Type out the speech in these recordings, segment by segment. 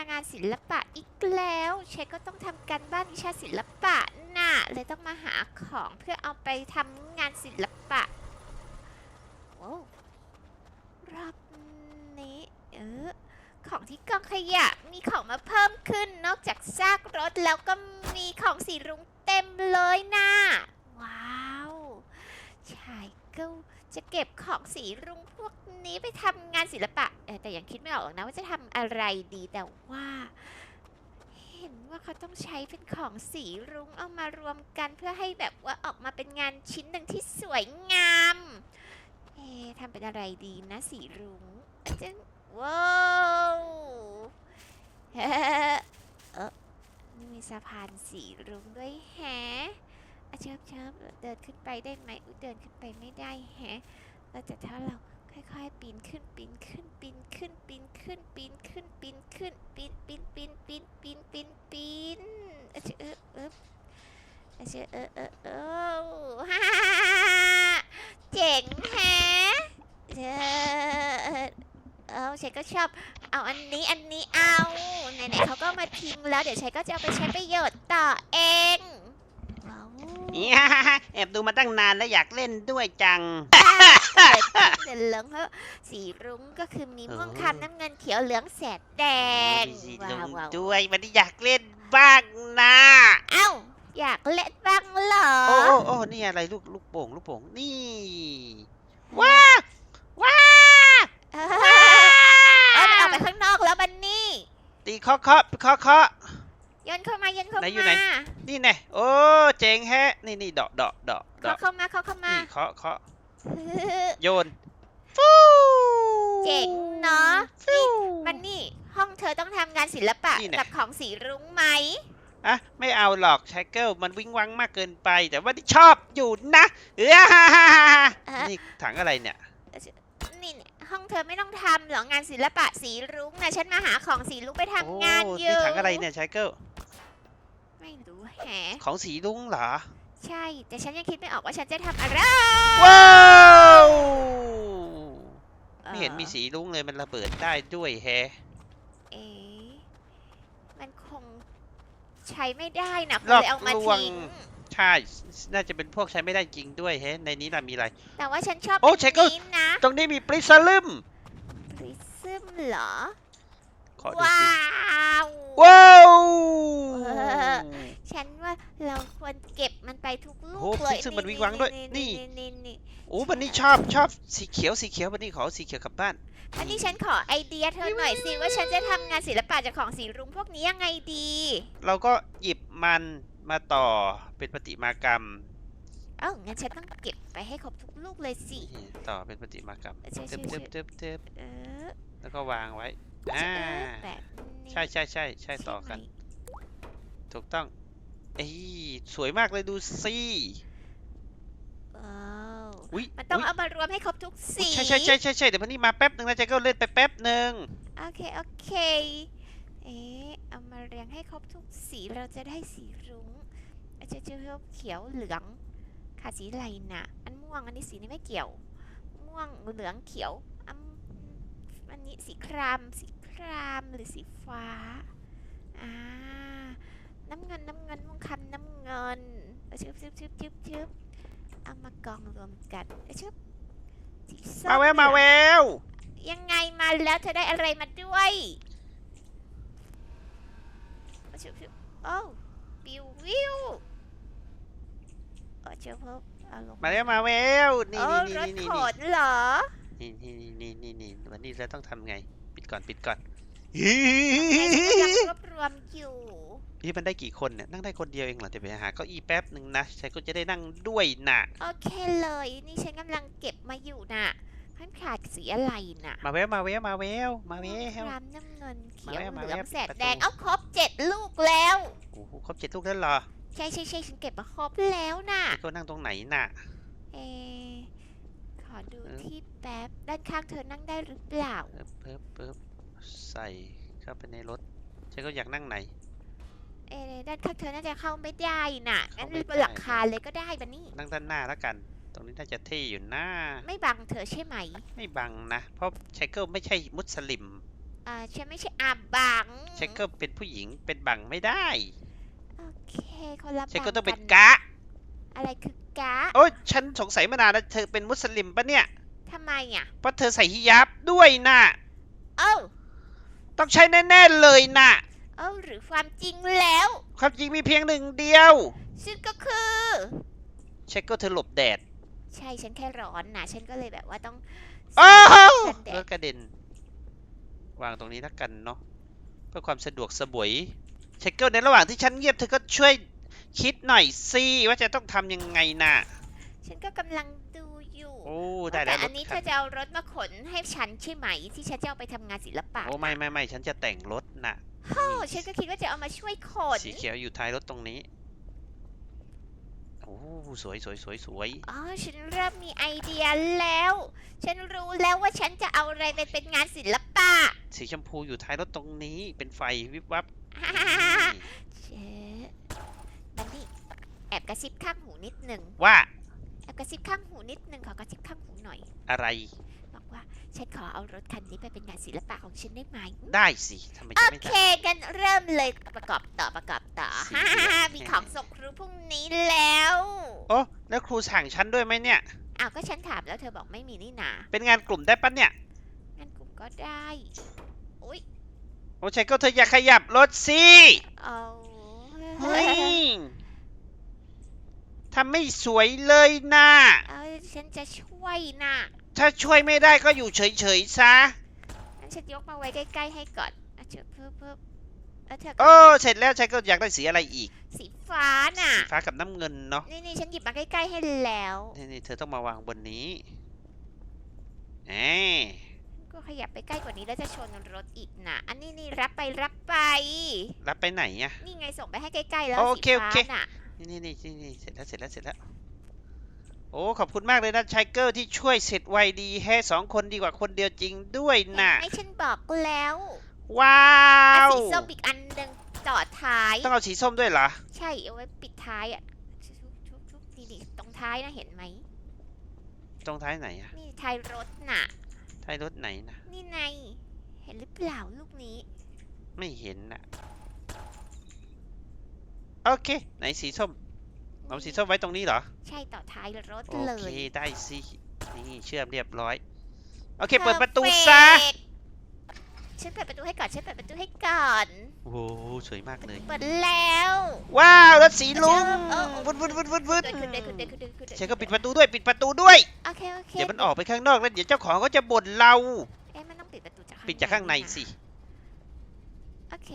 างานศิลปะอีกแล้วเชนก็ต้องทำการบ้านวิชาศิลปะน่ะเลยต้องมาหาของเพื่อเอาไปทำงานศิลปะโอ้รอบนี้เออของที่กองขยะมีของมาเพิ่มขึ้นนอกจากซากรถแล้วก็มีของสีรุ้งเต็มเลยน่ะว้าวชายก็ จะเก็บของสีรุ้งพวกนี้ไปทำงานศิลปะเออแต่ยังคิดไม่ออกหรอกนะว่าจะทำอะไรดีแต่ว่า เห็นว่าเขาต้องใช้เป็นของสีรุ้งเอามารวมกันเพื่อให้แบบว่าออกมาเป็นงานชิ้นหนึ่งที่สวยงามเอ๊ทำเป็นอะไรดีนะสีรุ้งจึงว้าวเฮ้เออมีสะพานสีรุ้งด้วยแฮะ อะเชิบเชิบเดินขึ้นไปได้ไหมอุ๊ยเดินขึ้นไปไม่ได้แฮะเออแต่ถ้าเราค่อยๆปีนขึ้นปีนขึ้นปีนขึ้นปีนขึ้นปีนขึ้นปีนขึ้นปีนปีนปีนปีนปีนปีนปีนอะเชอเออเอออะเชอเออเออเออฮ่าฮ่าฮ่าฮ่าเจ๋งแฮะเออเออเชยก็ชอบเอาอันนี้อันนี้เอาไหนๆเขาก็มาทิ้งแล้วเดี๋ยวเชยก็จะเอาไปใช้ประโยชน์ต่อเองว้าว อีฮ่าฮ่าฮ่า แอบดูมาตั้งนานแล้วอยากเล่นด้วยจัง เดินเหลืองเพราะสีรุ้งก็คือมีม่วงเออคำน้ำเงินเขียวเหลืองแสดแดงมีสีว้าลุวงว้าวด้วยวันนี้อยากเล่นบ้างนะเอ้า อยากเล่นบ้างเหรอ โอ้โอ้โอ้นี่อะไรลูกลูกโป่งลูกโป่งนี่ว้าว้าเออว้าเออมันออกไปข้างนอกแล้วบันนี่ตีเคาะเคาะเคาะเคาะโยนเข้ามาโยนเข้าไหนมา อยู่ไหน นี่แน่โอ้เจ๋งแฮะ นี่นี่เดาะเดาะเดาะเขาเดาะเข้ามาเขาเข้ามานี่เคาะเคาะเออโยนฟูเจ๋งเนาะฟูบันนี่ห้องเธอต้องทำงานศิลปะนี่แน่ กับของสีรุ้งไหม อะไม่เอาหรอกชายเกิลมันวิ่งวังมากเกินไป แต่ว่าที่ชอบอยู่นะเออฮ่าฮ่าฮ่าฮ่าเออนี่ถังอะไรเนี่ย นี่เนี่ยห้องเธอไม่ต้องทำหรอกงานศิลปะสีรุ้งนะฉันมาหาของสีรุ้งไปทำโอ้งานอยู่นี่ถังอะไรเนี่ยชายเกิล ไม่รู้แฮะของสีลุงเหรอ ใช่ แต่ฉันยังคิดไม่ออกว่าฉันจะทำอะไรว้าวอ่อไม่เห็นมีสีลุงเลยมันระเบิดได้ด้วยแฮะเอ๊ะมันคงใช้ไม่ได้นะคุณรอบเลยเอามาลวงทิ้งใช่ น่าจะเป็นพวกใช้ไม่ได้จริงด้วยแฮะ ในนี้ล่ะมีอะไร แต่ว่าฉันชอบโอ้อันใช้ก็นี้นะ ตรงนี้มีปริซลึมพริซึมเหรอ ขอดูว้าสิว ว้าวเออ ฉันว่าเราควรเก็บมันไปทุกลูโอ้กโหเลยพริซึมมันวิ่งวังด้วยนี่นี่นี่โอ้บันนี่ชอบชอบสีเขียวสีเขียวบันนี่ขอสีเขียวกลับบ้าน อันนี้ฉันขอไอเดียเธอหน่อยสิว่าฉันจะทำงานศิลปะจากของสีรุ้งพวกนี้ยังไงดี เราก็หยิบมันมาต่อเป็นประติมากรรมเอ้างั้นฉันต้องเก็บไปให้ครบทุกลูกเลยสิ นี่ต่อเป็นประติมากรรมใช่เติใช่บใช่ เติบเติบเติบเออ แล้วก็วางไว้จะ อ่าเออแบบนี้ใช่ใช่ใช่ใช่ต่อกันใช่ไหมถูกต้องเอ้ยสวยมากเลยดูสิว้าวอุ้ยมันต้องยเอามารวมให้ครบทุกสีใช่ใช่ใช่ใช่ใช่เดี๋ยวพันนี่มาแป๊บหนึ่งนะใจก็เล่นไปแป๊บหนึ่งโอเคโอเคเอ๊ะเอามาเรียงให้ครบทุกสีเราจะได้สีรุ้งอาจจะเจอเขียวเหลืองขาดสีอะไรน่ะ อันม่วงอันนี้สีนี้ไม่เกี่ยว ม่วงเหลืองเขียวอันอันนี้สีครามสี ครามหรือสีฟ้า อ่า น้ำเงินน้ำเงินม่วงคำน้ำเงินเอาชึบชึบชึบชึบชึบเอามากองรวมกันเอาชึบสีส้มาแววมาแวเหลืองวยังไงมาแล้วเธอได้อะไรมาด้วยชิบชิบโอ้ปิววิวโอ้เจ้าพบเอาลงมาแล้วมาแววนี่โอ้นี่รถนี่ขนี่นเหรอนี่นี่นี่นี่นี่วันนี้เราต้องทำไง ปิดก่อนปิดก่อน ทำไงฉันกำลังรวบรวมอยู่ นี่มันได้กี่คนเนี่ย นั่งได้คนเดียวเองเหรอ เดี๋ยวไปหาเก้าอี้แป๊บหนึ่งนะใช้ก็จะได้นั่งด้วยน่ะ โอเคเลย นี่ฉันกำลังเก็บมาอยู่น่ะท่านขาดสีอะไรน่ะมาแววมาแววมาแววมาแวครามน้ำเงินเขียวมาแล้วมาเหแล้วลืองแสดประตู แดง เอาครบเจ็ดลูกแล้ว โอ้โหครบเจ็ดลูกแล้วเหรอใช่ใช่ใช่ฉันเก็บมาครบแล้วน่ะก็นั่งตรงไหนน่ะ เอะขอดูเออ ที่แป๊บ ด้านข้างเธอนั่งได้หรือเปล่าเปิ๊บเปิ๊บเปิ๊บ ใส่เข้าไปในรถใช้ก็อยากนั่งไหน เอะด้านข้างเธอน่าจะเข้าไม่ได้น่ะงั้นเข้าไม่บนหลังได้คาเลยก็ได้บันนี่นั่งด้านหน้าแล้วกัน ตรงนี้น่าจะเท่อยู่นะไม่บังเธอใช่ไหม ไม่บังนะ เพราะไชเกิลไม่ใช่มุสลิมโอ่าฉันไม่ใช่อาบังเชคเกิลเป็นผู้หญิงเป็นบังไม่ได้โอเคคนละเชคเกิลต้องเป็นบักะ อะไรคือกะโอ้ยฉันสงสัยมานานแล้วเธอเป็นมุสลิมปะเนี่ยทำไมอะเพราะเธอใส่ฮิญาบด้วยน่ะเอ้า ต้องใช่แน่ๆเลยน่ะเอ้าหรือความจริงแล้ว ความจริงมีเพียงหนึ่งเดียว ซึ่งก็คือ เชคเกิลเธอหลบแดดใช่ฉันแค่ร้อนนะฉันก็เลยแบบว่าต้องโอ้โหกันแดรดถกระเด็น วางตรงนี้แล้วกันเนาะเพื่อความสะดวกสบวย เชคเกิลในระหว่างที่ฉันเงียบเธอก็ช่วยคิดหน่อยสิว่าจะต้องทำยังไงน่ะ ฉันก็กำลังดูอยู่ โอ้ได้แล้แต่วรอัถนนี้เธคัอนจะเอารถมาขนให้ฉันใช่ไหม ที่ฉันจะเอาไปทำงานศิลปะโอ้ไม่ไม่ไม่ฉันจะแต่งรถน่ะโอ้ฉันก็คิดว่าจะเอามาช่วยขนสีเขียวอยู่ท้ายรถตรงนี้โอ้สวยสวยสวยสวยอ๋อฉันเริ่มมีไอเดียแล้ว ฉันรู้แล้วว่าฉันจะเอาอะไรไปเป็นงานศิลปะ สีชมพูอยู่ท้ายรถตรงนี้ เป็นไฟวิบวับฮ่านี่เจ๊บันนี่แอบกระซิบข้างหูนิดหนึ่งว่าแอ บกระซิบข้างหูนิดหนึ่งขอกระซิบข้างหูหน่อย อะไร บอกว่าฉันขอเอารถคันนี้ไปเป็นงานศิลปะของฉันได้ไหมได้สิทำไมโอจะไม่เคได้ กันเริ่มเลยประกอบต่อประกอบต่อสีฮ่าเหลืองมีของส่งครูพรุ่งนี้แล้วโอ้แล้วครูสั่งฉันด้วยไหมเนี่ย อ้าวก็ฉันถามแล้วเธอบอกไม่มีนี่นาเป็นงานกลุ่มได้ปะเนี่ยงั้นกลุ่มก็ได้อุ้ยโอ้ใช่ก็เธออย่าขยับรถสิเอา เฮ้ย ทำไม่สวยเลยนะเอาฉันจะช่วยนะถ้าช่วยไม่ได้ก็อยู่เฉยๆซะงั้นฉันยกมาไว้ใกล้ๆให้ก่อนอะเจอเพิ่มเพิ่มแล้วเธอก็โอ้เสร็จแล้วใช่ก็อยากได้สีอะไรอีก สีฟ้าน่ะ สีฟ้ากับน้ำเงินเนาะนี่นี่ฉันหยิบมาใกล้ๆให้แล้วนี่นี่เธอต้องมาวางบนนี้แหมก็ขยับไปใกล้กว่านี้แล้วจะชนรถอีกนะอันนี้นี่รับไปรับไป รับไปไหนอะนี่ไงส่งไปให้ใกล้ๆแล้วโอสีเคโอฟ้าเค น่ะ นี่นี่นี่นี่นี่เสร็จแล้วเสร็จแล้วเสร็จแล้ว โอ้ขอบคุณมากเลยนะชายเกิลที่ช่วยเสร็จไวดีแฮ่สองคนดีกว่าคนเดียวจริงด้วยเห็นนะไหม่ฉันบอกแล้วว้าอะว สีส้มอีกอันหนึ่งต่อท้าย ต้องเอาสีส้มด้วยเหรอ ใช่เอาไว้ปิดท้ายอะชุบชุบชุบนี่นี่ตรงท้ายนะเห็นไหมตรงท้ายไหนอะนี่ท้ายรถน่ะ ท้ายรถไหนนะ นี่ไงเห็นหรือเปล่าลูกนี้ ไม่เห็นน่ะ โอเค ไหนสีส้ม เอาสีส้มไว้ตรงนี้เหรอ ใช่ต่อท้ายรถโอเลเคยได้สินี่เชื่อมเรียบร้อย โอเค เปิดประตูซะ Perfect ฉันเปิดประตูให้ก่อนฉันเปิดประตูให้ก่อนโอ้โหสวยมากเลย เปิดแล้วว้าวรถสีลุงเออเออวุดวุดวุดวุดวุดเดินขึ้นเดินขึ้นเดินขึ้นเดินขึ้นเดินเชฟก็ปิดประตูด้วยปิดประตูด้วย โอเคโอเคเดี๋ยวมันออกไปข้างนอกแล้วเดี๋ยวเจ้าของก็จะบ่นเรา เอ๊ะมันต้องปิดประตูจากข้างปิดจากข้างในะสิ โอเค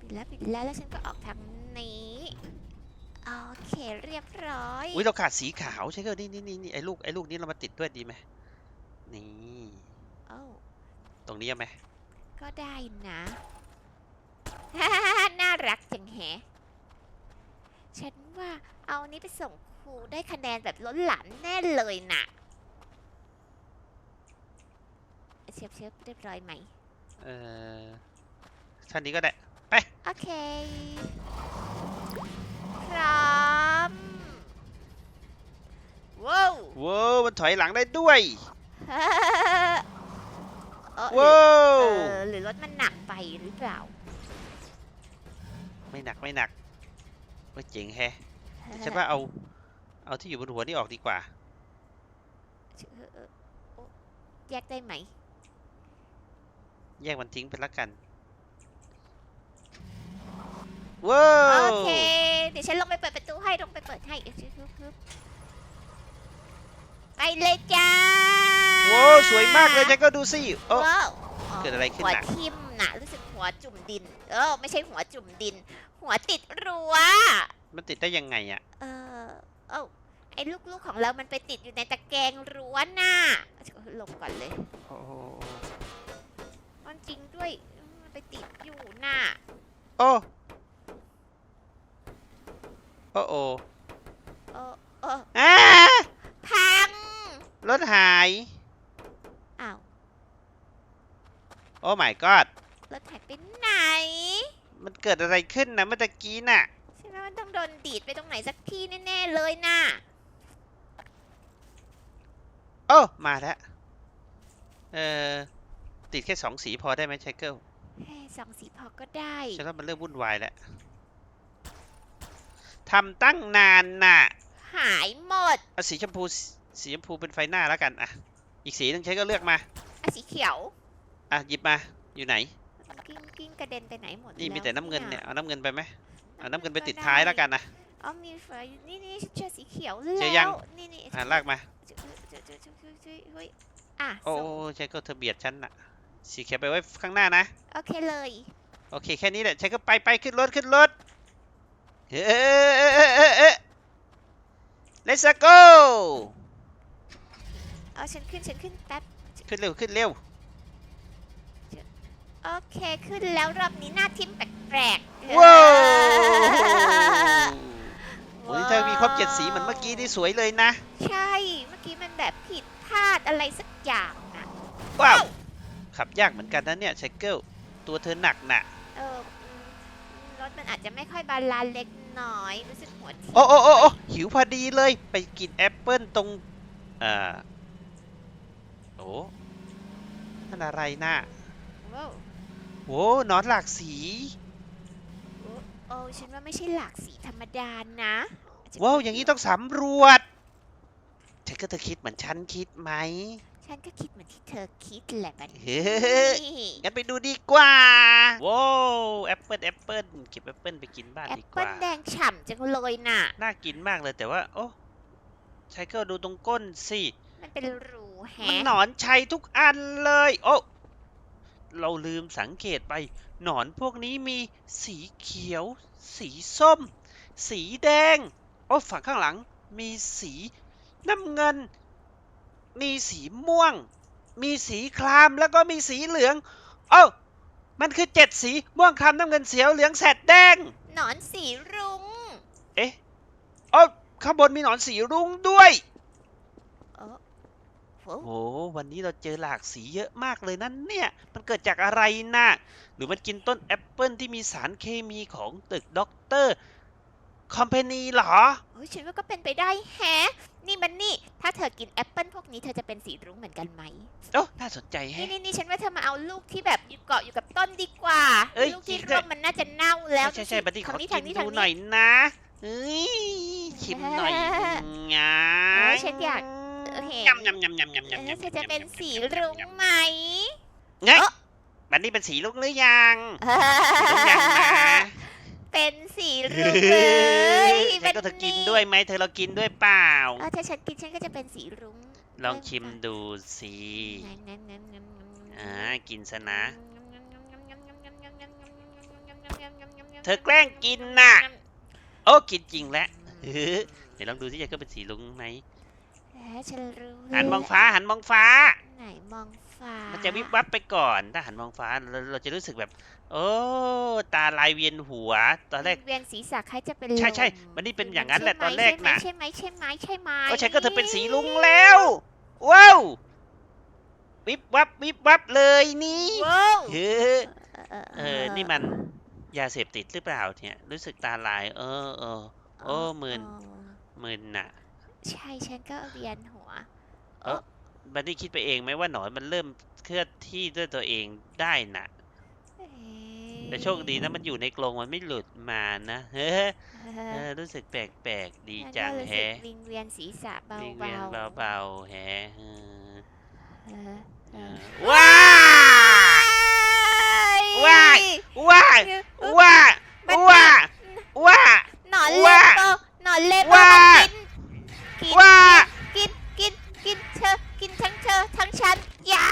ปิดแล้วปิดแล้วแล้วฉันก็ออกทาง นี้ โอเคเรียบร้อย อุ้ยเราขาดสีขาวใช่ก็นี่นี่นี่นี่ไอ้ลูกไอ้ลูกนี้เรามาติดด้วยดีไหมนี่ โอ้าตรงนี้เอาไหมก็ได้นะ น่ารักจังแฮะ ฉันว่าเอาอันนี้ไปส่งครูได้คะแนนแบบล้นหลามแน่เลยน่ะเชียบเชียบเรียบร้อยไหม เออท่านนี้ก็ได้ โอเคพร้อมว้าว ว้าวมันถอยหลังได้ด้วย เออหรือว้าว เออหรือรถมันหนักไปหรือเปล่า ไม่หนักไม่หนักว่าเจ๋งแฮะฉันว่าเอา เอาที่อยู่บนหัวนี่ออกดีกว่าเออเออโอ้แยกได้ไหม แยกมันทิ้งไปละกัน ว้าโอวเค เดี๋ยวฉันลงไปเปิดประตูให้ลงไปเปิดให้เดี๋ยวชึบชึบไปเลยจ้าว้าวสวยมากเลยฉันก็ดูสิโอ้ ว้าวเกิดอะไรขึ้นหัวน่ะ ทิ่มน่ะรู้สึกหัวจุ่มดิน เออไม่ใช่หัวจุ่มดิน หัวติดรั้ว มันติดได้ยังไงอะ เออเอ้าไอ้ลูกๆของเรามันไปติดอยู่ในตะแกรงรั้วน่ะลงก่อนเลยโอ้โหมันจริงด้วยมันไปติดอยู่น่ะ โอ้โอ้โอ้เออเอออ่าพัง รถหาย อ้าว โอ้ my god รถหายไปไหน มันเกิดอะไรขึ้นนะเมื่อตะกี้น่ะ ใช่ไหมมันต้องโดนดีดไปตรงไหนสักที่แน่ๆเลยน่ะ โอ้ มาแล้ว เออติดแค่สองสีพอได้ไหมไชเกิลเฮ้ยสองสีพอก็ได้ ฉันว่ามันเริ่มวุ่นวายแล้ว ทำตั้งนานน่ะ หายหมดเอาสีชมพูสสีชมพูเป็นไฟหน้าแล้วกันอะ อีกสีหนึงใช้ก็เลือกมา อะสีเขียวอะหยิบมา อยู่ไหน กิ้งกิ้งกระเด็นไปไหนหมดนี่มีล้วแต่น้ำเงินเนี่ยเอาน้ำเงินไปไหมเอาน้ำเงินไปก็ติดท้ายแล้วกันนะ อ๋อมีไฟนี่นี่ฉันเจอสีเขียวเจอยังแล้วนี่นี่อะลากมาเจอเจอเจอเจอเจอเจอเฮ้ยอะโอ้ส่งใช้ก็เธอเบียดฉันน่ะ สีเขียวไปไว้ข้างหน้านะ โอเคเลย โอเคแค่นี้แหละใช้ก็ไปไปขึ้นรถขึ้นรถ เฮ้เอ้เอ้เอ้ let's go เอาฉันขึ้นฉันขึ้นแป๊บขึ้นเร็วขึ้นเร็วโอเคขึ้นแล้วรอบนี้หน้าทิมแปลกๆว้าวเอโอ้ยเธอมีครบเจ็ดสีเหมือนเมื่อกี้นี่สวยเลยนะ ใช่เมื่อกี้มันแบบผิดพลาดอะไรสักอย่างนะว้าวขับยากเหมือนกันนะเนี่ยไชเกิลตัวเธอหนักน่ะเอออืมรถมันอาจจะไม่ค่อยบาลานซ์เล็ก น้อย รู้สึกหัวทิ่มโอ้โอ้โอ้โอ้หิวพอดีเลย ไปกินแอปเปิลตรงเอ่อโอ้นั่นอะไรน่ะว้าวโอ้หนอนหลากสีโอ้โอ้ฉันว่าไม่ใช่หลากสีธรรมดานะอจจะว้าวอย่างนี้ต้องสำรวจเธอก็เธอคิดเหมือนฉันคิดไหม ฉันก็คิดเหมือนที่เธอคิดแหละบันเฮ้นี่งั้นไปดูดีกว่าว้าวแอปเปิลแอปเปิลเก็บแอปเปิลไปกินบ้านแอปดีกเปิ้ลว่าแดงฉ่ำจังเลยน่ะ น่ากินมากเลยแต่ว่า โอ้ไชเกิลดูตรงก้นสิ มันเป็นรูมันแฮะหนอนชัยทุกอันเลย โอ้ เราลืมสังเกตไป หนอนพวกนี้มีสีเขียว สีส้ม สีแดง โอ้ ฝั่งข้างหลังมีสีน้ำเงิน มีสีม่วง มีสีครามแล้วก็มีสีเหลืองโอ้มันคือเจ็ดสีม่วงครามน้ำเงินเสียวเหลืองแสดแดง หนอนสีรุ้ง เอ๊ะโอ้ข้างบนมีหนอนสีรุ้งด้วยโอ้โหโอ้วันนี้เราเจอหลากสีเยอะมากเลยนั่นเนี่ย มันเกิดจากอะไรนะหรือมันกินต้นแอปเปิลที่มีสารเคมีของตึกด็อกเตอร์ คอมเพนีเหรอเฮ้ยฉันว่าก็เป็นไปได้แฮะ นี่มันนี่ ถ้าเธอกินแอปเปิลพวกนี้เธอจะเป็นสีรุ้งเหมือนกันไหม โอ้น่าสนใจนี่แฮะนี่นี่ฉันว่าเธอมาเอาลูกที่แบบอยู่เกาะอยู่กับต้นดีกว่า เอ้ยลูกที่จริงด้ร่ววยงมันน่าจะเน่าแล้วใช่ใช่บัดดี้ขอทางนี้กิทางนนี้ดูทางหน่อนี้ยนะเอ้ยชิมหน่อยงาเอ้ยฉันอยากเห็น ยำยำยำยำยำเอยำอยำเธอจะเป็นสีรุ้งไหมไงเอ้อ บัดนี้เป็นสีลุกหรือยังสีลุกยังนะ เป็นสีรุ้งเลยเธอก็เธอกินด้วยไหมเธอเรากินด้วยเปล่า เออถ้าฉันกินฉันก็จะเป็นสีรุ้งลองชิมดูสิงั้นงั้นงั้นงั้นงั้นอ่ากินซะนะ เธเธออแกแกล้ล้งงกิกินนน่ะน่ะ โอ้กินจริงแล้วเฮ้ยเดี๋ยวลองดูที่จะก็เป็นสีลุงไหมฉันรู้หันมองฟ้าหันมองฟ้า ไหนมอง ฟ้า มัมันจะวิบวับไปก่อน ถ้าหันมองฟ้าเราเราจะรู้สึกแบบ โอ้ตาลายเวียนหัว ตอนแรก เวียนศีรษะใครจะเป็นใช่ใช่ลมันนี่เป็นอย่างนั้นแหละตอนแรกน่ะ ใช่ไหมใช่ไหมใช่ไหมก็ฉันก็เธอเป็นสีลุงแล้ว ว้าววิบวับวิบวับเลยนี่ว้าวเฮ้ยเออ นี่มันยาเสพติดหรือเปล่าเนี่ย รู้สึกตาลาย เออเออ โอ้มึนมึนน่ะ ใช่ฉันก็เวียนหัว บันนี่คิดไปเองไหมว่าหนอนมันเริ่มเคลื่อนที่ด้วยตัวเองได้น่ะเอ๊ะแต่โชคดีนะมันอยู่ในกรงมันไม่หลุดมานะ เฮ้ยเอเอออรู้สึกแปลกๆดีฉันจังก็รู้สึกแฮะวิงเวียนศีรษะเบาวิงๆเวียนเบาๆแฮะเออเออเอเอออว้า ว้าย ว้าว้าว้าว้า หนอน ว่า เล็บโตหนอนเล็บ ว่า มันกินกิน ว้า กินกินกินเธอกินทั้งเธอทั้งฉันอย่า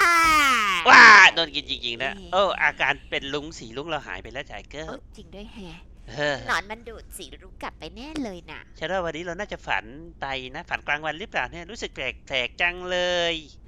ว้าโดนกินจริงๆนะโอ้อาการเป็น ลุงสีลุงเราหายไปแล้วจ่ายเกอเอร์อจริงด้วยแฮะเออหนอนมันดูดสีรุ้งกลับไปแน่เลยน่ะฉันว่าวันนี้เราน่าจะฝันไปนะ ฝันกลางวันหรือเปล่าเนี่ยรู้สึกแปลกๆจังเลยเ